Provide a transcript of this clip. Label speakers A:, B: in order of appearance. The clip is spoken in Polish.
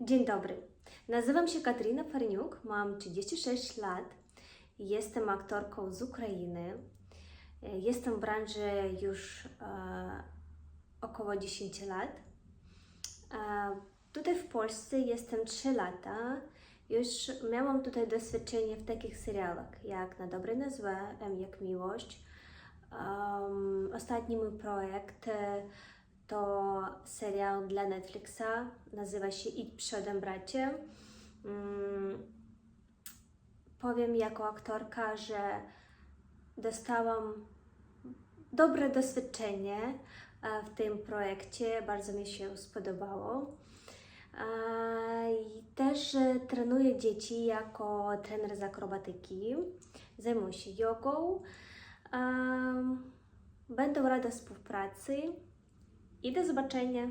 A: Dzień dobry. Nazywam się Katarina Farniuk, mam 36 lat. Jestem aktorką z Ukrainy. Jestem w branży już e, około 10 lat. E, tutaj w Polsce jestem 3 lata. Już miałam tutaj doświadczenie w takich serialach jak Na dobre na złe, M jak miłość. Um, ostatni mój projekt to serial dla Netflixa, nazywa się Idź przodem bracie. Mm, powiem jako aktorka, że dostałam dobre doświadczenie e, w tym projekcie, bardzo mi się spodobało. E, I też e, trenuję dzieci jako trener z akrobatyki, zajmuję się jogą. Em, Będę rada współpracy i do zobaczenia.